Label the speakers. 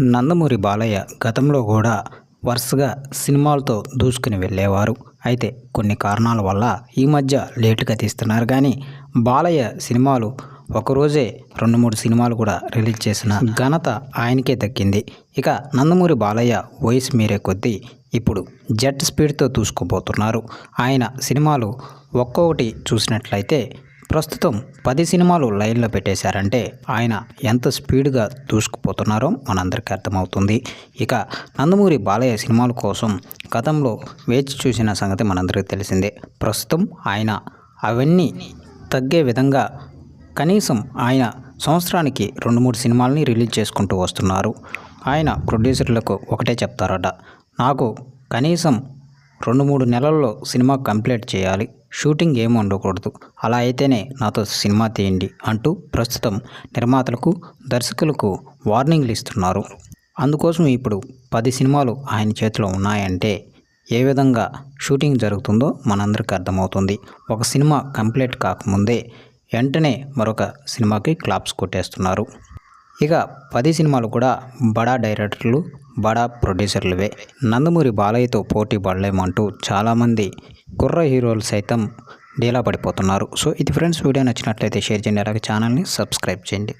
Speaker 1: నందమూరి బాలయ్య గతంలో కూడా వరుసగా సినిమాలతో దూసుకుని వెళ్ళేవారు. అయితే కొన్ని కారణాల వల్ల ఈ మధ్య లేటుగా తీస్తున్నారు. కానీ బాలయ్య సినిమాలు ఒకరోజే రెండు మూడు సినిమాలు కూడా రిలీజ్ చేసిన ఘనత ఆయనకే దక్కింది. ఇక నందమూరి బాలయ్య వయసు మీరే కొద్దీ ఇప్పుడు జెట్ స్పీడ్తో దూసుకుపోతున్నారు. ఆయన సినిమాలు ఒక్కొక్కటి చూసినట్లయితే ప్రస్తుతం పది సినిమాలు లైన్లో పెట్టేశారంటే ఆయన ఎంత స్పీడ్గా దూసుకుపోతున్నారో మనందరికీ అర్థమవుతుంది. ఇక నందమూరి బాలయ్య సినిమాల కోసం గతంలో వేచి చూసిన సంగతి మనందరికీ తెలిసిందే. ప్రస్తుతం ఆయన అవన్నీ తగ్గే విధంగా కనీసం ఆయన సంవత్సరానికి రెండు మూడు సినిమాలని రిలీజ్ చేసుకుంటూ వస్తున్నారు. ఆయన ప్రొడ్యూసర్లకు ఒకటే చెప్తారట నాకు కనీసం రెండు మూడు నెలల్లో సినిమా కంప్లీట్ చేయాలి. షూటింగ్ ఏమి ఉండకూడదు. అలా అయితేనే నాతో సినిమా తీయండి అంటూ ప్రస్తుతం నిర్మాతలకు దర్శకులకు వార్నింగ్లు ఇస్తున్నారు. అందుకోసం ఇప్పుడు పది సినిమాలు ఆయన చేతిలో ఉన్నాయంటే ఏ విధంగా షూటింగ్ జరుగుతుందో మనందరికీ అర్థమవుతుంది. ఒక సినిమా కంప్లీట్ కాకముందే వెంటనే మరొక సినిమాకి క్లాప్స్ కొట్టేస్తున్నారు. ఇక పది సినిమాలు కూడా బడా డైరెక్టర్లు బడా ప్రొడ్యూసర్లవే. నందమూరి బాలయ్యతో పోటీ పడలేమంటూ చాలామంది కుర్ర హీరోలు సైతం డీలా పడిపోతున్నారు. సో ఇది ఫ్రెండ్స్ వీడియో నచ్చినట్లయితే షేర్ చేయండి. అలాగే ఛానల్ని సబ్స్క్రైబ్ చేయండి.